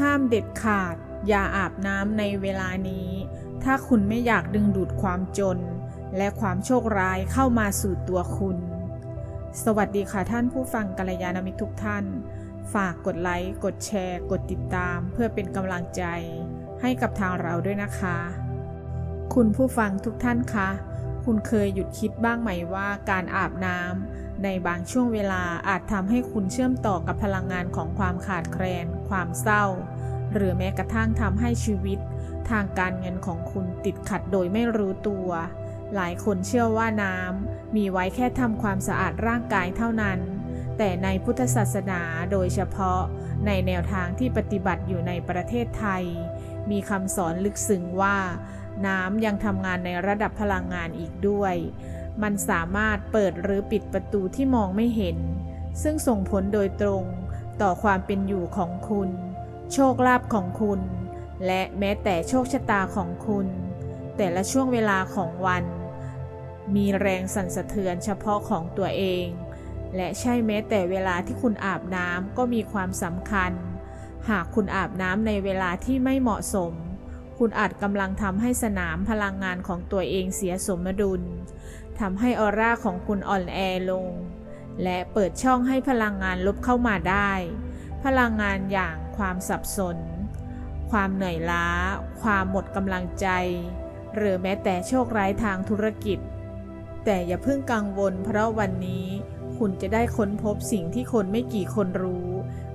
ห้ามเด็ดขาด อย่าอาบน้ำในเวลานี้ ถ้าคุณไม่อยากดึงดูดความจน และความโชคร้ายเข้ามาสู่ตัวคุณ สวัสดีค่ะท่านผู้ฟังกัลยาณมิตรทุกท่าน ฝากกดไลค์ กดแชร์ กดติดตาม เพื่อเป็นกำลังใจ ให้กับทางเราด้วยนะคะ คุณผู้ฟังทุกท่านคะ คุณเคยหยุดคิดบ้างไหมว่าการอาบน้ำ ในบางช่วงเวลาอาจทำให้คุณเชื่อมต่อกับพลังงานของความขาดแคลน ความเศร้า หรือแม้กระทั่งทำให้ชีวิต ทางการเงินของคุณติดขัดโดยไม่รู้ตัว หลายคนเชื่อว่าน้ำมีไว้แค่ทำความสะอาดร่างกายเท่านั้น แต่ในพุทธศาสนาโดยเฉพาะในแนวทางที่ปฏิบัติอยู่ในประเทศไทย มีคำสอนลึกซึ้งว่า น้ำยังทำงานในระดับพลังงานอีกด้วย มันสามารถเปิดหรือปิดประตูที่มองไม่เห็น ซึ่งส่งผลโดยตรงต่อความเป็นอยู่ของคุณ โชคลาภของคุณ และแม้แต่โชคชะตาของคุณ แต่ละช่วงเวลาของวัน มีแรงสั่นสะเทือนเฉพาะของตัวเอง และใช่แม้แต่เวลาที่คุณอาบน้ำก็มีความสำคัญ หากคุณอาบน้ำในเวลาที่ไม่เหมาะสม คุณอาจกำลังทำให้สนามพลังงานของตัวเองเสียสมดุล ทำให้ออร่าของคุณอ่อนแอลง และเปิดช่องให้พลังงานลบเข้ามาได้ พลังงานอย่างความสับสน ความเหนื่อยล้า ความหมดกำลังใจ หรือแม้แต่โชคร้ายทางธุรกิจ แต่อย่าเพิ่งกังวลเพราะวันนี้คุณจะได้ค้นพบสิ่งที่คนไม่กี่คนรู้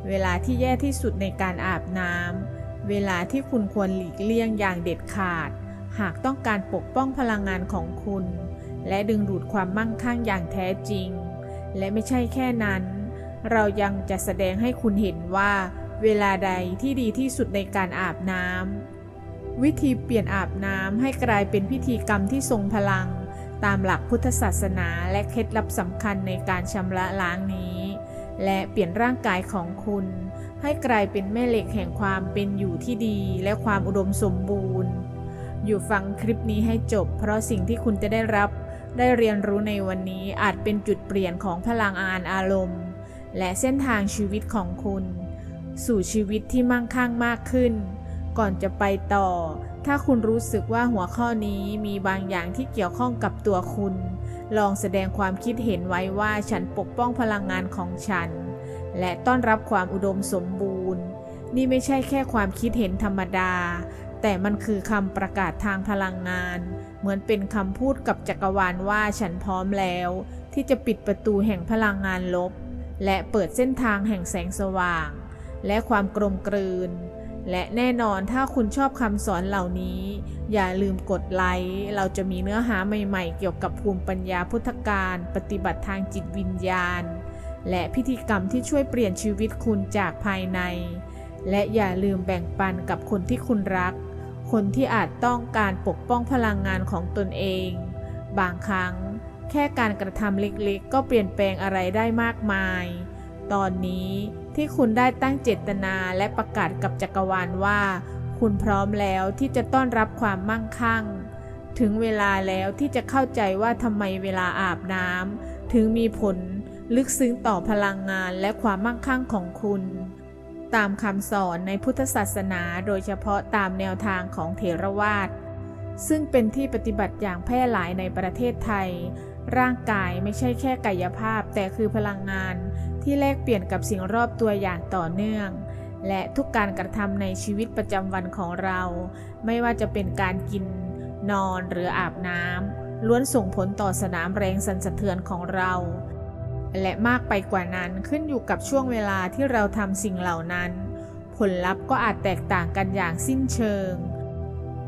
เวลาที่แย่ที่สุดในการอาบน้ำ เวลาที่คุณควรหลีกเลี่ยงอย่างเด็ดขาด หากต้องการปกป้องพลังงานของคุณ และดึงดูดความมั่งคั่งอย่างแท้จริง และไม่ใช่แค่นั้น เรายังจะแสดงให้คุณเห็นว่า เวลาใดที่ดีที่สุดในการอาบน้ำวิธีเปลี่ยนอาบน้ำให้กลายเป็นพิธีกรรมที่ทรงพลัง ตามหลักพุทธศาสนาและเคล็ดลับสำคัญในการชำระล้างนี้ และเปลี่ยนร่างกายของคุณ ให้กลายเป็นแม่เหล็กแห่งความเป็นอยู่ที่ดี และความอุดมสมบูรณ์ อยู่ฟังคลิปนี้ให้จบ เพราะสิ่งที่คุณจะได้รับ ได้เรียนรู้ในวันนี้อาจเป็นจุดเปลี่ยนของพลังงานอารมณ์ และเส้นทางชีวิตของคุณ สู่ชีวิตที่มั่งคั่งมากขึ้น ก่อนจะไปต่อ ถ้าคุณรู้สึกว่าหัวข้อนี้มีบางอย่างที่เกี่ยวข้องกับตัวคุณ ลองแสดงความคิดเห็นไว้ว่าฉันปกป้องพลังงานของฉัน และต้อนรับความอุดมสมบูรณ์ นี่ไม่ใช่แค่ความคิดเห็นธรรมดา แต่มันคือคำประกาศทางพลังงาน เหมือนเป็นคำพูดกับจักรวาลว่าฉันพร้อมแล้ว ที่จะปิดประตูแห่งพลังงานลบ และเปิดเส้นทางแห่งแสงสว่าง และความกลมกลืน และแน่นอนถ้าคุณชอบคำสอนเหล่านี้ อย่าลืมกดไลค์เราจะมีเนื้อหาใหม่ๆ เกี่ยวกับภูมิปัญญาพุทธการ ปฏิบัติทางจิตวิญญาณ และพิธีกรรมที่ช่วยเปลี่ยนชีวิตคุณจากภายใน และอย่าลืมแบ่งปันกับคนที่คุณรัก คนที่อาจต้องการปกป้องพลังงานของตนเอง บางครั้ง แค่การกระทำเล็กๆ ก็เปลี่ยนแปลงอะไรได้มากมาย ตอนนี้ที่คุณได้ตั้งเจตนาและประกาศกับจักรวาลว่า คุณพร้อมแล้วที่จะต้อนรับความมั่งคั่ง ถึงเวลาแล้วที่จะเข้าใจว่าทำไมเวลาอาบน้ำถึงมีผลลึกซึ้งต่อพลังงานและความมั่งคั่งของคุณ ตามคำสอนในพุทธศาสนาโดยเฉพาะตามแนวทางของเถรวาท ซึ่งเป็นที่ปฏิบัติอย่างแพร่หลายในประเทศไทย ร่างกายไม่ใช่แค่กายภาพ แต่คือพลังงานที่แลกเปลี่ยนกับสิ่งรอบตัวอย่างต่อเนื่อง และทุกการกระทำในชีวิตประจำวันของเรา ไม่ว่าจะเป็นการกิน นอนหรืออาบน้ำล้วนส่งผลต่อสนามแรงสั่นสะเทือนของเรา และมากไปกว่านั้นขึ้นอยู่กับช่วงเวลาที่เราทำสิ่งเหล่านั้น ผลลัพธ์ก็อาจแตกต่างกันอย่างสิ้นเชิง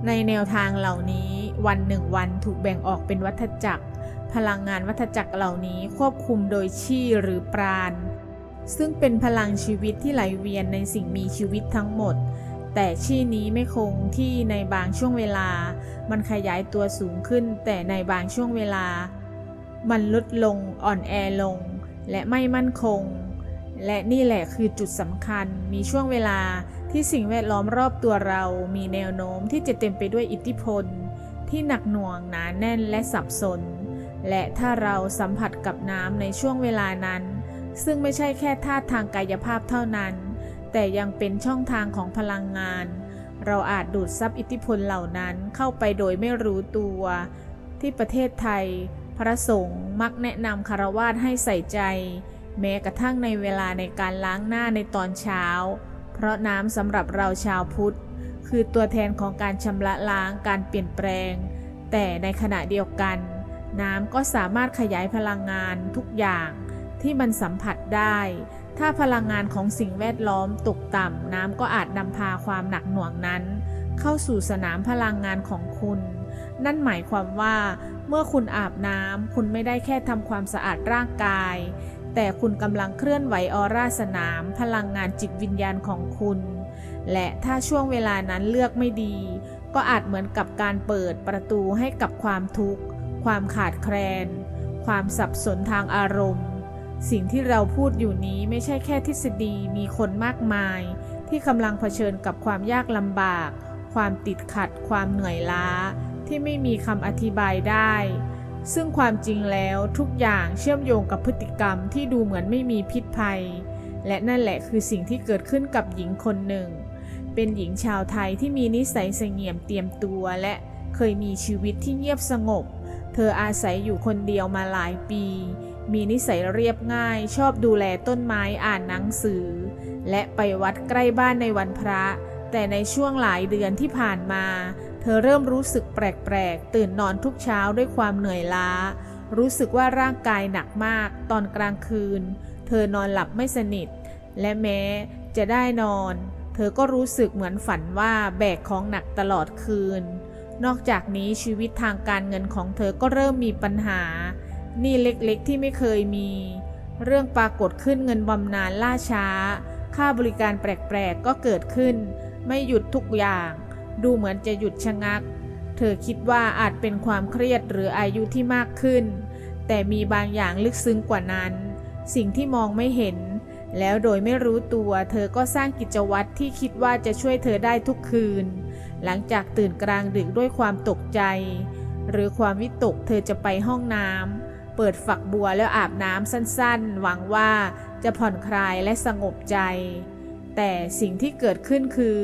ในแนวทางเหล่านี้ วันหนึ่งวันถูกแบ่งออกเป็นวัฏจักร พลังงานวัฏจักรเหล่านี้ควบคุมโดยชี่หรือปราณซึ่งเป็นพลังชีวิตที่ไหลเวียนในสิ่งมีชีวิตทั้งหมด แต่ชี่นี้ไม่คงที่ในบางช่วงเวลา มันขยายตัวสูงขึ้น แต่ในบางช่วงเวลา มันลดลงอ่อนแอลง และไม่มั่นคง และนี่แหละคือจุดสำคัญมีช่วงเวลาที่สิ่งแวดล้อมรอบตัวเรามีแนวโน้มที่จะเต็มไปด้วยอิทธิพล ที่หนักหน่วงหนาแน่นและสับสน และถ้าเราสัมผัสกับน้ำในช่วงเวลานั้น ซึ่งไม่ใช่แค่ธาตุทางกายภาพเท่านั้น แต่ยังเป็นช่องทางของพลังงาน เราอาจดูดซับอิทธิพลเหล่านั้นเข้าไปโดยไม่รู้ตัว ที่ประเทศไทย พระสงฆ์มักแนะนำคารวาสให้ใส่ใจ แม้กระทั่งในเวลาในการล้างหน้าในตอนเช้า เพราะน้ำสำหรับเราชาวพุทธ คือตัวแทนของการชำระล้างการเปลี่ยนแปลง แต่ในขณะเดียวกัน น้ำก็สามารถขยายพลังงานทุกอย่างที่มันสัมผัสได้ ถ้าพลังงานของสิ่งแวดล้อมตกต่ำ น้ำก็อาจนำพาความหนักหน่วงนั้น เข้าสู่สนามพลังงานของคุณ นั่นหมายความว่า มื่อคุณอาบน้ำคุณไม่ได้แค่ทำความสะอาดร่างกาย แต่คุณกำลังเคลื่อนไหวออร่าสนาม พลังงานจิตวิญญาณของคุณ และถ้าช่วงเวลานั้นเลือกไม่ดี ก็อาจเหมือนกับการเปิดประตูให้กับความทุกข์ ความขาดแคลน ความสับสนทางอารมณ์ สิ่งที่เราพูดอยู่นี้ไม่ใช่แค่ทฤษฎีมีคนมากมาย ที่กำลังเผชิญกับความยากลำบาก ความติดขัด ความเหนื่อยล้า ที่ไม่มีคำอธิบายได้ ซึ่งความจริงแล้วทุกอย่างเชื่อมโยงกับพฤติกรรมที่ดูเหมือนไม่มีพิษภัย และนั่นแหละคือสิ่งที่เกิดขึ้นกับหญิงคนหนึ่ง เป็นหญิงชาวไทยที่มีนิสัยเสงี่ยมเตรียมตัวและเคยมีชีวิตที่เงียบสงบ เธออาศัยอยู่คนเดียวมาหลายปี มีนิสัยเรียบง่าย ชอบดูแลต้นไม้อ่านหนังสือ และไปวัดใกล้บ้านในวันพระ แต่ในช่วงหลายเดือนที่ผ่านมา เธอเริ่มรู้สึกแปลกๆ ตื่นนอนทุกเช้าด้วยความเหนื่อยล้า รู้สึกว่าร่างกายหนักมาก ตอนกลางคืน เธอนอนหลับไม่สนิท และแม้จะได้นอน เธอก็รู้สึกเหมือนฝันว่าแบกของหนักตลอดคืน นอกจากนี้ชีวิตทางการเงินของเธอก็เริ่มมีปัญหา นี้เล็กๆที่ไม่เคยมี เรื่องปรากฏขึ้นเงินบำนาญล่าช้า ค่าบริการแปลกๆก็เกิดขึ้น ไม่หยุดทุกอย่าง ดูเหมือนจะหยุดชะงัก เธอคิดว่าอาจเป็นความเครียดหรืออายุที่มากขึ้น แต่มีบางอย่างลึกซึ้งกว่านั้น สิ่งที่มองไม่เห็น แล้วโดยไม่รู้ตัว เธอก็สร้างกิจวัตรที่คิดว่าจะช่วยเธอได้ทุกคืน หลังจากตื่นกลางดึกด้วยความตกใจ หรือความวิตกเธอจะไปห้องน้ำเปิดฝักบัวแล้วอาบน้ำสั้นๆ หวังว่าจะผ่อนคลายและสงบใจ แต่สิ่งที่เกิดขึ้นคือ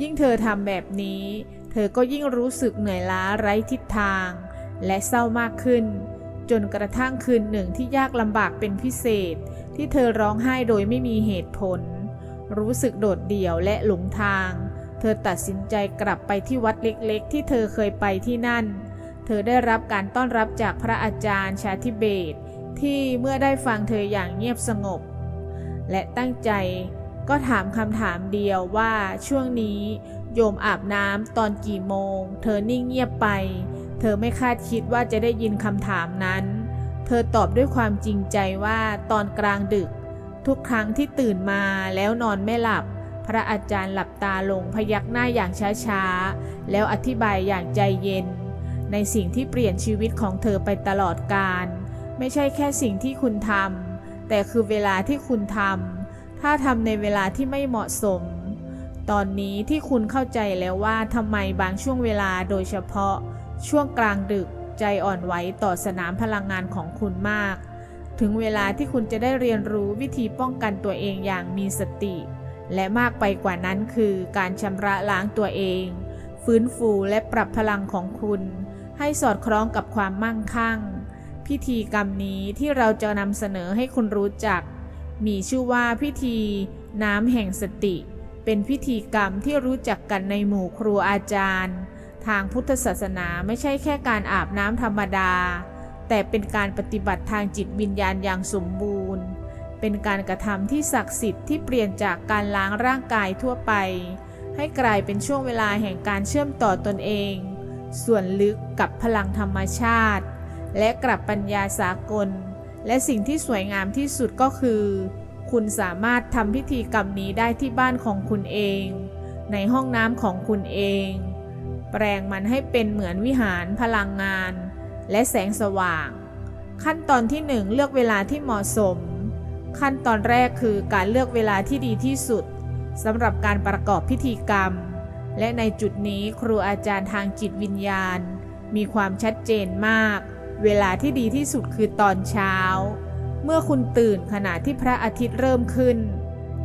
ยิ่งเธอทำแบบนี้ เธอก็ยิ่งรู้สึกเหนื่อยล้าไร้ทิศทาง และเศร้ามากขึ้น จนกระทั่งคืนหนึ่งที่ยากลำบากเป็นพิเศษ ที่เธอร้องไห้โดยไม่มีเหตุผล รู้สึกโดดเดี่ยวและหลงทาง เธอตัดสินใจกลับไปที่วัดเล็กๆ ที่เธอเคยไปที่นั่น เธอได้รับการต้อนรับจากพระอาจารย์ชาทิเบตที่เมื่อได้ฟังเธออย่างเงียบสงบ และตั้งใจ ก็ถามคำถามเดียวว่าช่วงนี้โยมอาบน้ำตอนกี่โมง เธอนิ่งเงียบไป เธอไม่คาดคิดว่าจะได้ยินคำถามนั้น เธอตอบด้วยความจริงใจว่าตอนกลางดึก ทุกครั้งที่ตื่นมาแล้วนอนไม่หลับ พระอาจารย์หลับตาลงพยักหน้าอย่างช้าๆ แล้วอธิบายอย่างใจเย็น ในสิ่งที่เปลี่ยนชีวิตของเธอไปตลอดกาลไม่ใช่แค่สิ่งที่คุณทำแต่คือเวลาที่คุณทำ ถ้าทำในเวลาที่ไม่เหมาะสม ตอนนี้ที่คุณเข้าใจแล้วว่าทำไมบางช่วงเวลาโดยเฉพาะ ช่วงกลางดึกใจอ่อนไหวต่อสนามพลังงานของคุณมาก ถึงเวลาที่คุณจะได้เรียนรู้วิธีป้องกันตัวเองอย่างมีสติ และมากไปกว่านั้นคือการชำระล้างตัวเอง ฟื้นฟูและปรับพลังของคุณ ให้สอดคล้องกับความมั่งคั่ง พิธีกรรมนี้ที่เราจะนำเสนอให้คุณรู้จัก มีชื่อว่าพิธีน้ำแห่งสติ เป็นพิธีกรรมที่รู้จักกันในหมู่ครูอาจารย์ ทางพุทธศาสนาไม่ใช่แค่การอาบน้ำธรรมดา แต่เป็นการปฏิบัติทางจิตวิญญาณอย่างสมบูรณ์ เป็นการกระทำที่ศักดิ์สิทธิ์ที่เปลี่ยนจากการล้างร่างกายทั่วไป ให้กลายเป็นช่วงเวลาแห่งการเชื่อมต่อตนเอง ส่วนลึกกับพลังธรรมชาติ และกลับปัญญาสากล และสิ่งที่สวยงามที่สุดก็คือ คุณสามารถทำพิธีกรรมนี้ได้ที่บ้านของคุณเอง ในห้องน้ำของคุณเอง แปลงมันให้เป็นเหมือนวิหารพลังงาน และแสงสว่าง ขั้นตอนที่ 1 เลือกเวลาที่เหมาะสม ขั้นตอนแรกคือการเลือกเวลาที่ดีที่สุดสำหรับการประกอบพิธีกรรม และในจุดนี้ครูอาจารย์ทางจิตวิญญาณ มีความชัดเจนมาก เวลาที่ดีที่สุดคือตอนเช้า เมื่อคุณตื่นขณะที่พระอาทิตย์เริ่มขึ้น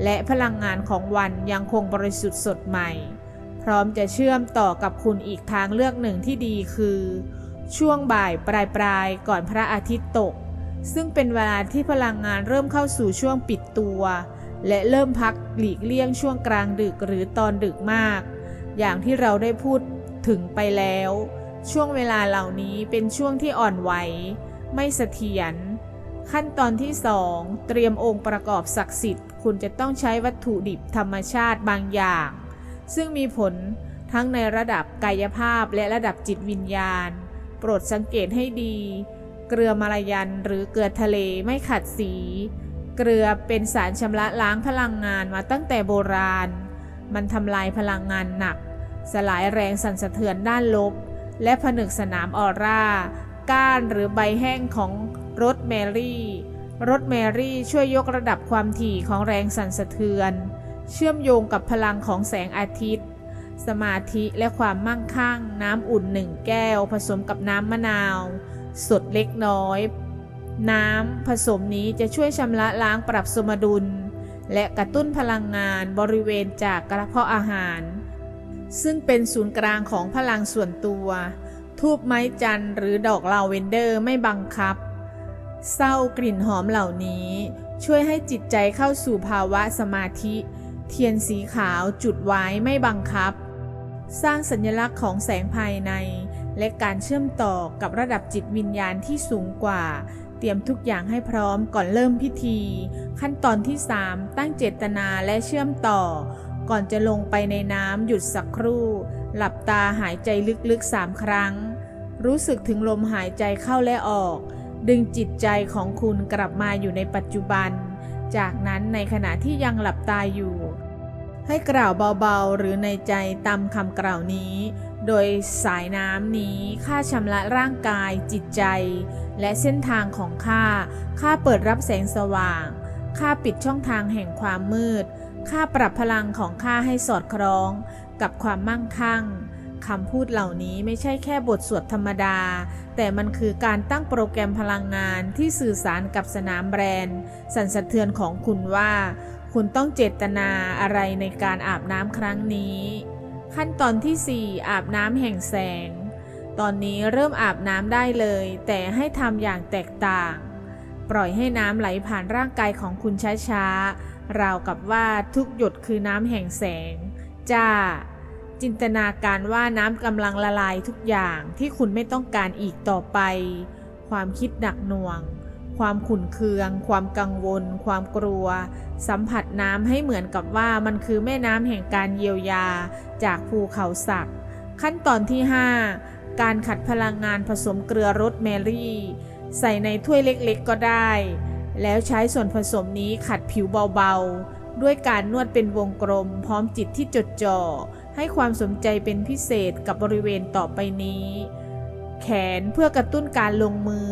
และพลังงานของวันยังคงบริสุทธิ์สดใหม่ พร้อมจะเชื่อมต่อกับคุณอีกทางเลือกหนึ่งที่ดีคือ ช่วงบ่ายปลายปลายๆก่อนพระอาทิตย์ตก ซึ่งเป็นเวลาที่พลังงานเริ่มเข้าสู่ช่วงปิดตัว และเริ่มพักหลีกเลี่ยงช่วงกลางดึกหรือตอนดึกมาก อย่างที่เราได้พูดถึงไปแล้ว ช่วงเวลาเหล่านี้เป็นช่วงที่อ่อนไหว ไม่เสถียร ขั้นตอนที่ 2 เตรียมองค์ประกอบศักดิ์สิทธิ์ คุณจะต้องใช้วัตถุดิบธรรมชาติบางอย่าง ซึ่งมีผลทั้งในระดับกายภาพและระดับจิตวิญญาณ โปรดสังเกตให้ดี เกลือมารยันหรือเกลือทะเลไม่ขัดสี เกลือเป็นสารชำระล้างพลังงานมาตั้งแต่โบราณ มันทำลายพลังงานหนัก สลายแรงสั่นสะเทือนด้านลบ และผนึกสนามออร่า ก้านหรือใบแห้งของรถแมรี่รถแมรี่ช่วยยกระดับความถี่ของแรงสั่นสะเทือน เชื่อมโยงกับพลังของแสงอาทิตย์ สมาธิและความมั่งคั่ง น้ำอุ่นหนึ่งแก้ว ผสมกับน้ำมะนาว สดเล็กน้อย น้ำผสมนี้จะช่วยชำระล้างปรับสมดุล และกระตุ้นพลังงานบริเวณจากกระเพาะอาหาร ซึ่งเป็นศูนย์กลางของพลังส่วนตัว ทูบไม้จันทร์หรือดอกลาเวนเดอร์ไม่บังคับ เศร้ากลิ่นหอมเหล่านี้ ช่วยให้จิตใจเข้าสู่ภาวะสมาธิ เทียนสีขาวจุดไว้ไม่บังคับ สร้างสัญลักษณ์ของแสงภายใน และการเชื่อมต่อกับระดับจิตวิญญาณที่สูงกว่า เตรียมทุกอย่างให้พร้อมก่อนเริ่มพิธี ขั้นตอนที่ 3 ตั้งเจตนาและเชื่อมต่อ ก่อนจะลงไปในน้ำหยุดสักครู่ หลับตาหายใจลึกๆสามครั้ง รู้สึกถึงลมหายใจเข้าและออก ดึงจิตใจของคุณกลับมาอยู่ในปัจจุบัน จากนั้นในขณะที่ยังหลับตาอยู่ ให้กล่าวเบาๆหรือในใจตามคำกล่าวนี้ โดยสายน้ำนี้ค่าชำระร่างกาย จิตใจ และเส้นทางของข้าค่าเปิดรับแสงสว่างค่าปิดช่องทางแห่งความมืด ค่าปรับพลังของข้าให้สอดคล้องกับความมั่งคั่งคำพูดเหล่านี้ไม่ใช่แค่บทสวดธรรมดา แต่มันคือการตั้งโปรแกรมพลังงานที่สื่อสารกับสนามแบรนด์ สั่นสะเทือนของคุณว่า คุณต้องเจตนาอะไรในการอาบน้ำครั้งนี้ ขั้นตอนที่ 4 อาบน้ำแห่งแสง ตอนนี้เริ่มอาบน้ำได้เลย แต่ให้ทำอย่างแตกต่าง ปล่อยให้น้ำไหลผ่านร่างกายของคุณช้าๆ ราวกับว่าทุกหยดคือน้ำแห่งแสง จ้า จินตนาการว่าน้ำกำลังละลายทุกอย่างที่คุณไม่ต้องการอีกต่อไป ความคิดหนักหน่วง ความขุ่นเคือง ความกังวล ความกลัว สัมผัสน้ำให้เหมือนกับว่ามันคือแม่น้ำแห่งการเยียวยา จากภูเขาสักขั้นตอนที่ 5 การขัดพลังงานผสมเกลือรสแมรี่ ใส่ในถ้วยเล็กๆก็ได้ แล้วใช้ส่วนผสมนี้ขัดผิวเบาๆ ด้วยการนวดเป็นวงกลมพร้อมจิตที่จดจ่อ ให้ความสนใจเป็นพิเศษกับบริเวณต่อไปนี้ แขนเพื่อกระตุ้นการลงมือ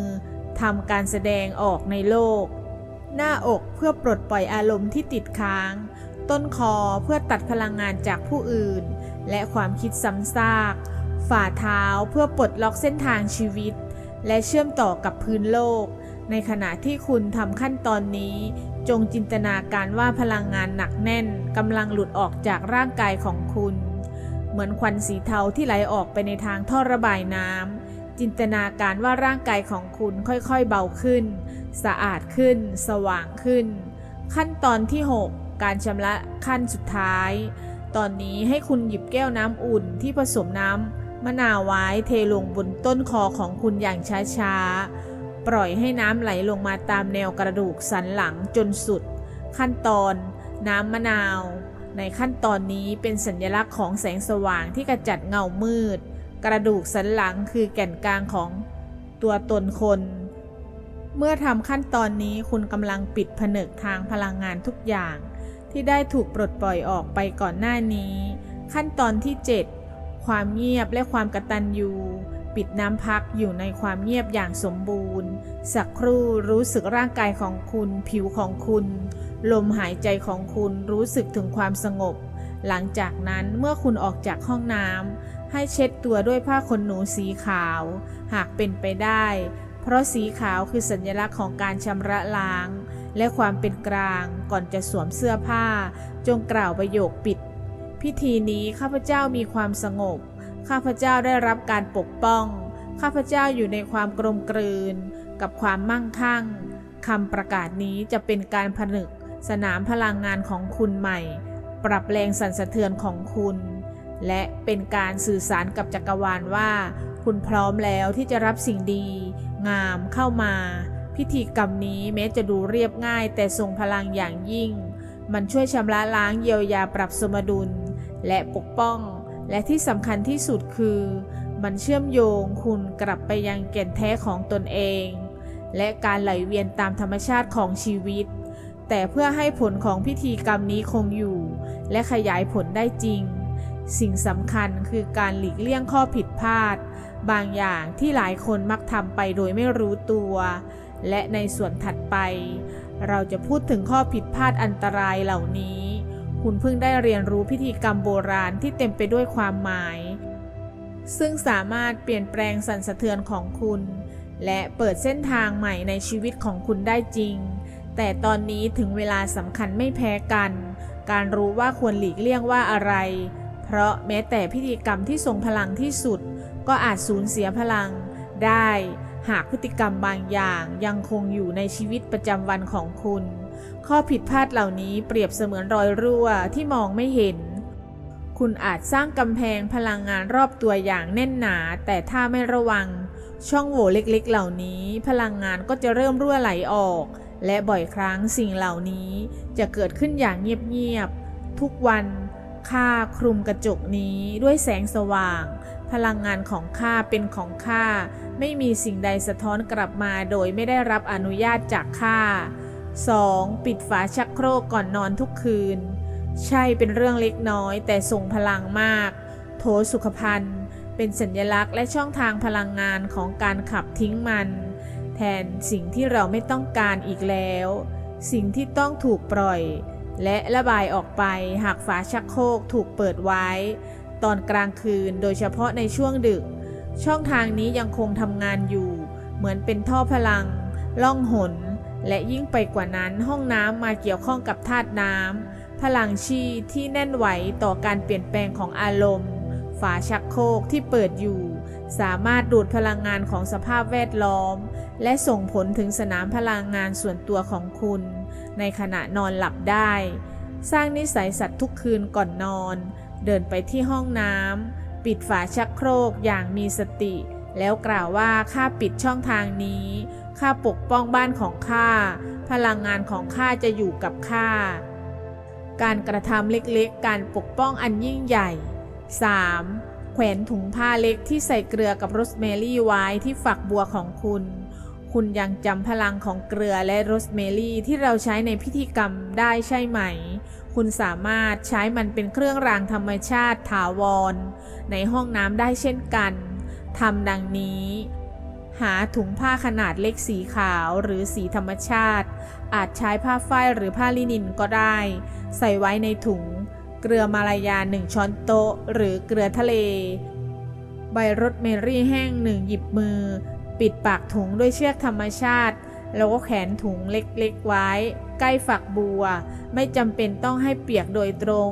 ทำการแสดงออกในโลก หน้าอกเพื่อปลดปล่อยอารมณ์ที่ติดค้าง ต้นคอเพื่อตัดพลังงานจากผู้อื่น และความคิดซ้ำซาก ฝ่าเท้าเพื่อปลดล็อกเส้นทางชีวิต และเชื่อมต่อกับพื้นโลก ในขณะที่คุณทำขั้นตอนนี้ จงจินตนาการว่าพลังงานหนักแน่นกำลังหลุดออกจากร่างกายของคุณ เหมือนควันสีเทาที่ไหลออกไปในทางท่อระบายน้ำจินตนาการว่าร่างกายของคุณค่อยๆเบาขึ้น สะอาดขึ้น สว่างขึ้น ขั้นตอนที่ 6 การชำระขั้นสุดท้าย ตอนนี้ให้คุณหยิบแก้วน้ำอุ่นที่ผสมน้ำ มะนาวไว้เทลงบนต้นคอของคุณอย่างช้าๆ ปล่อยให้น้ำไหลลงมาตามแนวกระดูกสันหลังจนสุด ขั้นตอนน้ำมะนาว ในขั้นตอนนี้เป็นสัญลักษณ์ของแสงสว่างที่กระจัดเงามืด กระดูกสันหลังคือแก่นกลางของตัวตนคน เมื่อทำขั้นตอนนี้คุณกำลังปิดผนึกทางพลังงานทุกอย่าง ที่ได้ถูกปลดปล่อยออกไปก่อนหน้านี้ ขั้นตอนที่ 7 ความเงียบและความกระตัญญูปิดน้ำพักอยู่ในความเงียบอย่างสมบูรณ์ สักครู่รู้สึกร่างกายของคุณ ผิวของคุณ ลมหายใจของคุณรู้สึกถึงความสงบ หลังจากนั้นเมื่อคุณออกจากห้องน้ำให้เช็ดตัวด้วยผ้าขนหนูสีขาว หากเป็นไปได้ เพราะสีขาวคือสัญลักษณ์ของการชำระล้าง และความเป็นกลางก่อนจะสวมเสื้อผ้า จงกล่าวประโยคปิด พิธีนี้ข้าพเจ้ามีความสงบ ข้าพเจ้าได้รับการปกป้อง ข้าพเจ้าอยู่ในความกลมกลืน กับความมั่งคั่งคำประกาศนี้จะเป็นการผนึกสนามพลังงานของคุณใหม่ ปรับแรงสั่นสะเทือนของคุณ และเป็นการสื่อสารกับจักรวาลว่า คุณพร้อมแล้วที่จะรับสิ่งดี งามเข้ามา พิธีกรรมนี้แม้จะดูเรียบง่ายแต่ทรงพลังอย่างยิ่ง มันช่วยชำระล้างเยียวยาปรับสมดุล และปกป้อง และที่สำคัญที่สุดคือ มันเชื่อมโยงคุณกลับไปยังแก่นแท้ของตนเอง และการไหลเวียนตามธรรมชาติของชีวิต แต่เพื่อให้ผลของพิธีกรรมนี้คงอยู่ และขยายผลได้จริง สิ่งสำคัญคือการหลีกเลี่ยงข้อผิดพลาด บางอย่างที่หลายคนมักทำไปโดยไม่รู้ตัว และในส่วนถัดไป เราจะพูดถึงข้อผิดพลาดอันตรายเหล่านี้ คุณเพิ่งได้เรียนรู้พิธีกรรมโบราณที่เต็มไปด้วยความหมาย ซึ่งสามารถเปลี่ยนแปลงสั่นสะเทือนของคุณ และเปิดเส้นทางใหม่ในชีวิตของคุณได้จริง แต่ตอนนี้ถึงเวลาสำคัญไม่แพ้กัน การรู้ว่าควรหลีกเลี่ยงว่าอะไร เพราะแม้แต่พิธีกรรมที่ทรงพลังที่สุด ก็อาจสูญเสียพลัง ได้ หากพฤติกรรมบางอย่างยังคงอยู่ในชีวิตประจำวันของคุณ ข้อผิดพลาดเหล่านี้เปรียบเสมือนรอยรั่วที่มองไม่เห็น คุณอาจสร้างกำแพงพลังงานรอบตัวอย่างแน่นหนา แต่ถ้าไม่ระวัง ช่องโหว่เล็กๆ เหล่านี้ พลังงานก็จะเริ่มรั่วไหลออก และบ่อยครั้งสิ่งเหล่านี้ จะเกิดขึ้นอย่างเงียบๆ ทุกวันข้าคลุมกระจกนี้ด้วยแสงสว่าง พลังงานของข้าเป็นของข้าไม่มีสิ่งใดสะท้อนกลับมาโดยไม่ได้รับอนุญาตจากข้า 2. ปิดฝาชักโครกก่อนนอนทุกคืน ใช่เป็นเรื่องเล็กน้อยแต่ทรงพลังมาก โถสุขภัณฑ์ เป็นสัญลักษณ์และช่องทางพลังงานของการขับทิ้งมัน แทนสิ่งที่เราไม่ต้องการอีกแล้ว สิ่งที่ต้องถูกปล่อย และระบายออกไปหากฝาชักโครกถูกเปิดไว้ ตอนกลางคืนโดยเฉพาะในช่วงดึก ช่องทางนี้ยังคงทำงานอยู่ เหมือนเป็นท่อพลัง ล่องหน และยิ่งไปกว่านั้นห้องน้ำมาเกี่ยวข้องกับธาตุน้ำพลังชีที่แน่นไหวต่อการเปลี่ยนแปลงของอารมณ์ ฝาชักโครกที่เปิดอยู่ สามารถดูดพลังงานของสภาพแวดล้อม และส่งผลถึงสนามพลังงานส่วนตัวของคุณ ในขณะนอนหลับได้ สร้างนิสัยสัตว์ทุกคืนก่อนนอน เดินไปที่ห้องน้ำปิดฝาชักโครกอย่างมีสติ แล้วกล่าวว่าข้าปิดช่องทางนี้ ข้าปกป้องบ้านของข้า พลังงานของข้าจะอยู่กับข้า การกระทำเล็กๆ การปกป้องอันยิ่งใหญ่ 3. แขวนถุงผ้าเล็กที่ใส่เกลือกับโรสแมรี่ไว้ที่ฝักบัวของคุณ คุณยังจำพลังของเกลือและโรสแมรี่ที่เราใช้ในพิธีกรรมได้ใช่ไหม คุณสามารถใช้มันเป็นเครื่องรางธรรมชาติถาวร ในห้องน้ำได้เช่นกันทำดังนี้ หาถุงผ้าขนาดเล็กสีขาวหรือสีธรรมชาติ อาจใช้ผ้าฝ้ายหรือผ้าลินินก็ได้ ใส่ไว้ในถุง เกลือมาลายาหนึ่งช้อนโต๊ะ หรือเกลือทะเล ใบรสเมรี่แห้งหนึ่งหยิบมือ ปิดปากถุงด้วยเชือกธรรมชาติ แล้วก็แขวนถุงเล็กๆไว้ ใกล้ฝักบัว ไม่จำเป็นต้องให้เปียกโดยตรง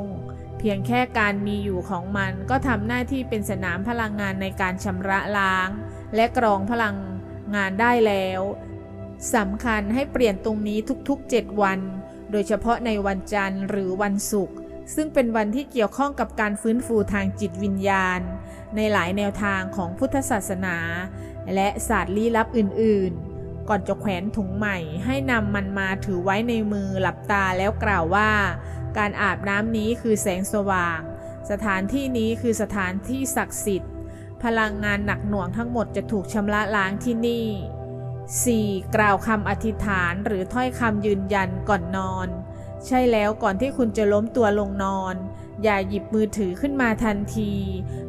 เพียงแค่การมีอยู่ของมันก็ทำหน้าที่เป็นสนามพลังงานในการชำระล้าง และกรองพลังงานได้แล้วสำคัญให้เปลี่ยนตรงนี้ทุกๆ 7 วัน โดยเฉพาะในวันจันทร์หรือวันศุกร์ซึ่งเป็นวันที่เกี่ยวข้องกับการฟื้นฟูทางจิตวิญญาณ ในหลายแนวทางของพุทธศาสนา และศาสตร์ลี้ลับอื่นๆ ก่อนจะแขวนถุงใหม่ให้นำมันมาถือไว้ในมือหลับตาแล้วกล่าวว่า การอาบน้ำนี้คือแสงสว่าง สถานที่นี้คือสถานที่ศักดิ์สิทธิ์ พลังงานหนักหน่วงทั้งหมดจะถูกชำระล้างที่นี่ 4. กล่าวคำอธิษฐานหรือถ้อยคำยืนยันก่อนนอน ใช่แล้วก่อนที่คุณจะล้มตัวลงนอน อย่าหยิบมือถือขึ้นมาทันที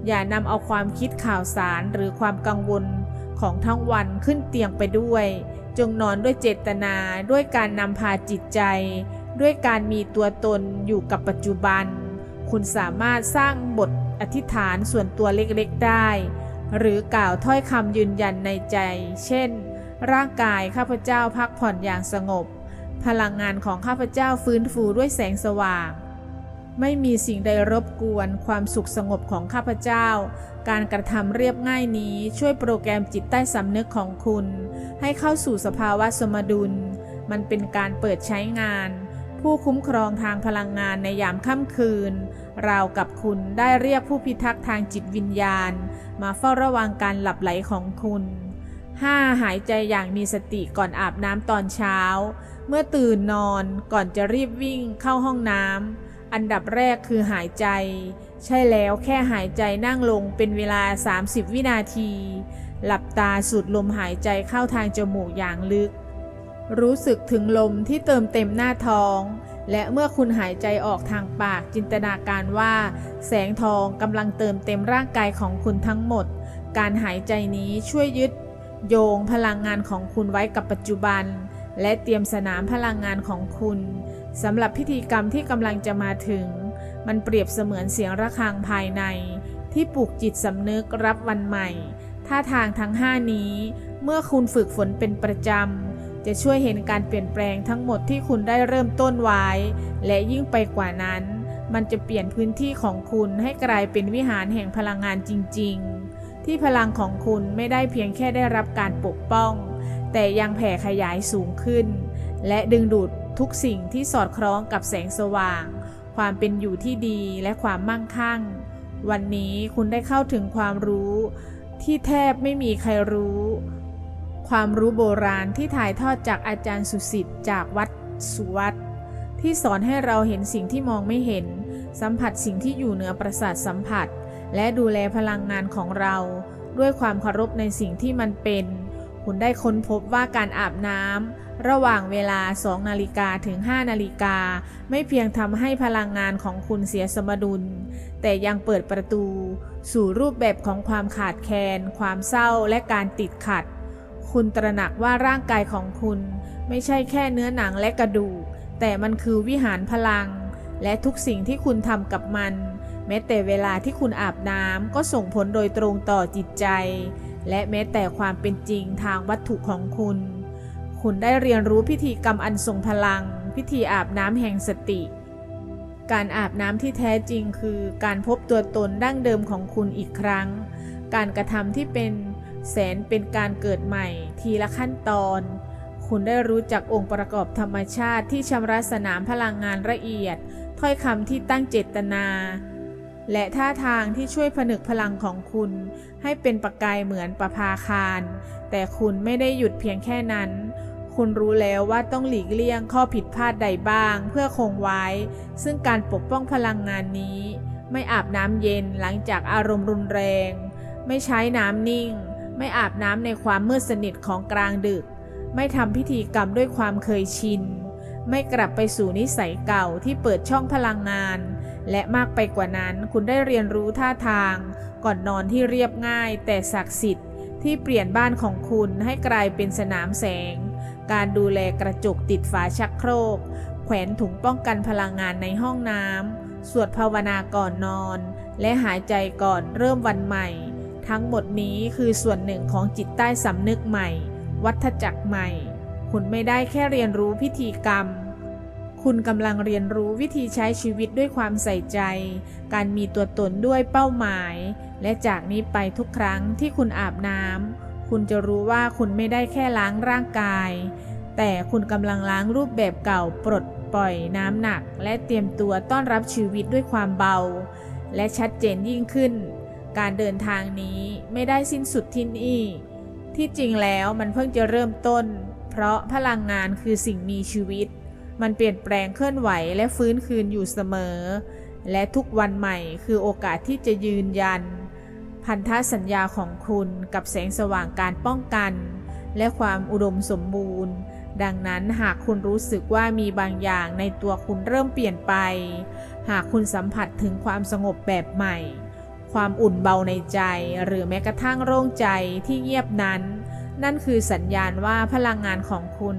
อย่านำเอาความคิดข่าวสารหรือความกังวลของทั้งวันขึ้นเตียงไปด้วย จงนอนด้วยเจตนาด้วยการนำพาจิตใจ ด้วยการมีตัวตนอยู่กับปัจจุบัน คุณสามารถสร้างบท อธิษฐานส่วนตัวเล็กๆได้ หรือกล่าวถ้อยคำยืนยันในใจ เช่น ร่างกายข้าพเจ้าพักผ่อนอย่างสงบ พลังงานของข้าพเจ้าฟื้นฟูด้วยแสงสว่าง ไม่มีสิ่งใดรบกวนความสุขสงบของข้าพเจ้า การกระทำเรียบง่ายนี้ช่วยโปรแกรมจิตใต้สำนึกของคุณ ให้เข้าสู่สภาวะสมดุล มันเป็นการเปิดใช้งาน ผู้คุ้มครองทางพลังงานในยามค่ำคืน ราวกับคุณได้เรียกผู้พิทักษ์ทางจิตวิญญาณ มาเฝ้าระวังการหลับไหลของคุณ 5. หายใจอย่างมีสติก่อนอาบน้ำตอนเช้า เมื่อตื่นนอนก่อนจะรีบวิ่งเข้าห้องน้ำ อันดับแรกคือหายใจ ใช่แล้วแค่หายใจนั่งลงเป็นเวลา 30 วินาที หลับตาสูดลมหายใจเข้าทางจมูกอย่างลึก รู้สึกถึงลมที่เติมเต็มหน้าท้อง และเมื่อคุณหายใจออกทางปากจินตนาการว่า แสงทองกำลังเติมเต็มร่างกายของคุณทั้งหมด การหายใจนี้ช่วยยึด โยงพลังงานของคุณไว้กับปัจจุบัน และเตรียมสนามพลังงานของคุณสำหรับพิธีกรรมที่กำลังจะมาถึง มันเปรียบเสมือนเสียงระฆังภายใน ที่ปลุกจิตสำนึกรับวันใหม่ท่าทางทั้ง5นี้ เมื่อคุณฝึกฝนเป็นประจำ จะช่วยเห็นการเปลี่ยนแปลงทั้งหมดที่คุณได้เริ่มต้นไว้ และยิ่งไปกว่านั้น มันจะเปลี่ยนพื้นที่ของคุณให้กลายเป็นวิหารแห่งพลังงานจริง ๆ ที่พลังของคุณไม่ได้เพียงแค่ได้รับการปกป้อง แต่ยังแผ่ขยายสูงขึ้น และดึงดูดทุกสิ่งที่สอดคล้องกับแสงสว่าง ความเป็นอยู่ที่ดีและความมั่งคั่ง วันนี้คุณได้เข้าถึงความรู้ ที่แทบไม่มีใครรู้ ความรู้โบราณที่ถ่ายทอดจากอาจารย์สุสิทธิ์จากวัดสุวัตที่สอนให้เราเห็นสิ่งที่มองไม่เห็น สัมผัสสิ่งที่อยู่เหนือประสาทสัมผัส และดูแลพลังงานของเรา ด้วยความเคารพในสิ่งที่มันเป็น คุณได้ค้นพบว่าการอาบน้ำระหว่างเวลา 2 นาฬิกาถึง 5 นาฬิกา ไม่เพียงทำให้พลังงานของคุณเสียสมดุล แต่ยังเปิดประตู สู่รูปแบบของความขาดแคลนความเศร้าและการติดขัด คุณตระหนักว่าร่างกายของคุณ ไม่ใช่แค่เนื้อหนังและกระดูก แต่มันคือวิหารพลัง และทุกสิ่งที่คุณทำกับมัน แม้แต่เวลาที่คุณอาบน้ำก็ส่งผลโดยตรงต่อจิตใจ และแม้แต่ความเป็นจริงทางวัตถุของคุณ คุณได้เรียนรู้พิธีกรรมอันทรงพลัง พิธีอาบน้ำแห่งสติ การอาบน้ำที่แท้จริงคือ การพบตัวตนดั้งเดิมของคุณอีกครั้ง การกระทำที่เป็น แสนเป็นการเกิดใหม่ทีละขั้นตอน คุณได้รู้จักองค์ประกอบธรรมชาติที่ชำระสนามพลังงานละเอียด ถ้อยคำที่ตั้งเจตนา และท่าทางที่ช่วยผนึกพลังของคุณ ให้เป็นประกายเหมือนประภาคาร แต่คุณไม่ได้หยุดเพียงแค่นั้น คุณรู้แล้วว่าต้องหลีกเลี่ยงข้อผิดพลาดใดบ้าง เพื่อคงไว้ ซึ่งการปกป้องพลังงานนี้ ไม่อาบน้ำเย็นหลังจากอารมณ์รุนแรง ไม่ใช้น้ำนิ่ง ไม่อาบน้ำในความมืดสนิทของกลางดึก ไม่ทำพิธีกรรมด้วยความเคยชิน ไม่กลับไปสู่นิสัยเก่าที่เปิดช่องพลังงาน และมากไปกว่านั้นคุณได้เรียนรู้ท่าทาง ก่อนนอนที่เรียบง่าย แต่ศักดิ์สิทธิ์ที่เปลี่ยนบ้านของคุณให้กลายเป็นสนามแสง การดูแลกระจกติดฝาชักโครก แขวนถุงป้องกันพลังงานในห้องน้ำสวดภาวนาก่อนนอน และหายใจก่อนเริ่มวันใหม่ ทั้งหมดนี้คือส่วนหนึ่งของจิตใต้สำนึกใหม่ วัฏจักรใหม่ คุณไม่ได้แค่เรียนรู้พิธีกรรม คุณกำลังเรียนรู้วิธีใช้ชีวิตด้วยความใส่ใจ การมีตัวตนด้วยเป้าหมาย และจากนี้ไปทุกครั้งที่คุณอาบน้ำคุณจะรู้ว่าคุณไม่ได้แค่ล้างร่างกาย แต่คุณกำลังล้างรูปแบบเก่าปลดปล่อยน้ำหนัก และเตรียมตัวต้อนรับชีวิตด้วยความเบา และชัดเจนยิ่งขึ้น การเดินทางนี้ไม่ได้สิ้นสุดที่นี่ ที่จริงแล้วมันเพิ่งจะเริ่มต้น เพราะพลังงานคือสิ่งมีชีวิต มันเปลี่ยนแปลงเคลื่อนไหวและฟื้นคืนอยู่เสมอ และทุกวันใหม่คือโอกาสที่จะยืนยัน พันธสัญญาของคุณกับแสงสว่างการป้องกัน และความอุดมสมบูรณ์ ดังนั้นหากคุณรู้สึกว่ามีบางอย่างในตัวคุณเริ่มเปลี่ยนไป หากคุณสัมผัสถึงความสงบแบบใหม่ ความอุ่นเบาในใจ หรือแม้กระทั่งโล่งใจที่เงียบนั้น นั่นคือสัญญาณว่าพลังงานของคุณ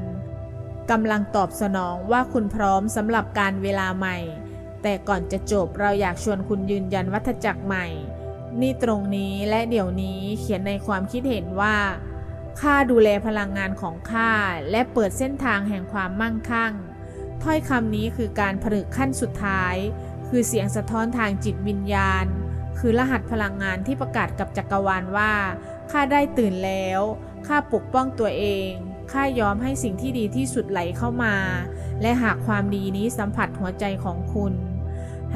กำลังตอบสนองว่าคุณพร้อมสำหรับการเวลาใหม่ แต่ก่อนจะจบเราอยากชวนคุณยืนยันวัฏจักรใหม่ นี่ตรงนี้และเดี๋ยวนี้เขียนในความคิดเห็นว่าข้าดูแลพลังงานของข้าและเปิดเส้นทางแห่งความมั่งคั่ง ถ้อยคำนี้คือการผลึกขั้นสุดท้าย คือเสียงสะท้อนทางจิตวิญญาณ คือรหัสพลังงานที่ประกาศกับจักรวาลว่าข้าได้ตื่นแล้วข้าปกป้องตัวเองข้ายอมให้สิ่งที่ดีที่สุดไหลเข้ามา และหากความดีนี้สัมผัสหัวใจของคุณ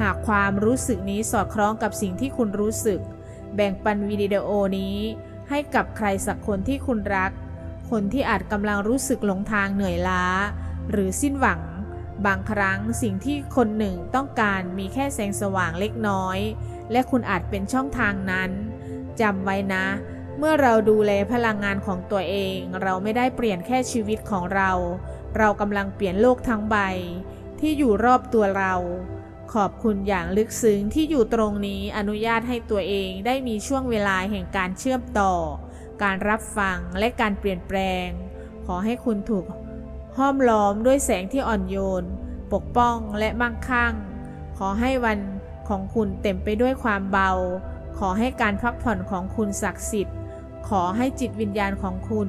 หากความรู้สึกนี้สอดคล้องกับสิ่งที่คุณรู้สึก แบ่งปันวิดีโอนี้ ให้กับใครสักคนที่คุณรัก คนที่อาจกำลังรู้สึกหลงทางเหนื่อยล้า หรือสิ้นหวัง บางครั้งสิ่งที่คนหนึ่งต้องการมีแค่แสงสว่างเล็กน้อย และคุณอาจเป็นช่องทางนั้นจำไว้นะ เมื่อเราดูแลพลังงานของตัวเอง เราไม่ได้เปลี่ยนแค่ชีวิตของเรา เรากำลังเปลี่ยนโลกทั้งใบ ที่อยู่รอบตัวเรา ขอบคุณอย่างลึกซึ้งที่อยู่ตรงนี้อนุญาตให้ตัวเองได้มีช่วงเวลาแห่งการเชื่อมต่อ การรับฟังและการเปลี่ยนแปลง ขอให้คุณถูกห้อมล้อมด้วยแสงที่อ่อนโยน ปกป้องและมั่งคั่ง ขอให้วัน ของคุณเต็มไปด้วยความเบา ขอให้การพักผ่อนของคุณศักดิ์สิทธิ์ ขอให้จิตวิญญาณของคุณ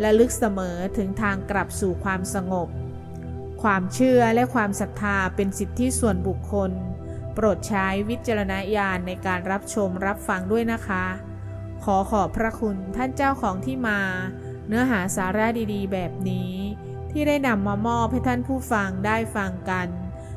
และลึกเสมอถึงทางกลับสู่ความสงบ ความเชื่อและความศรัทธาเป็นสิทธิส่วนบุคคล โปรดใช้วิจารณญาณในการรับชมรับฟังด้วยนะคะ ขอขอบพระคุณท่านเจ้าของที่มา เนื้อหาสาระดีๆ แบบนี้ ที่ได้นำมามอบให้ท่านผู้ฟังได้ฟังกัน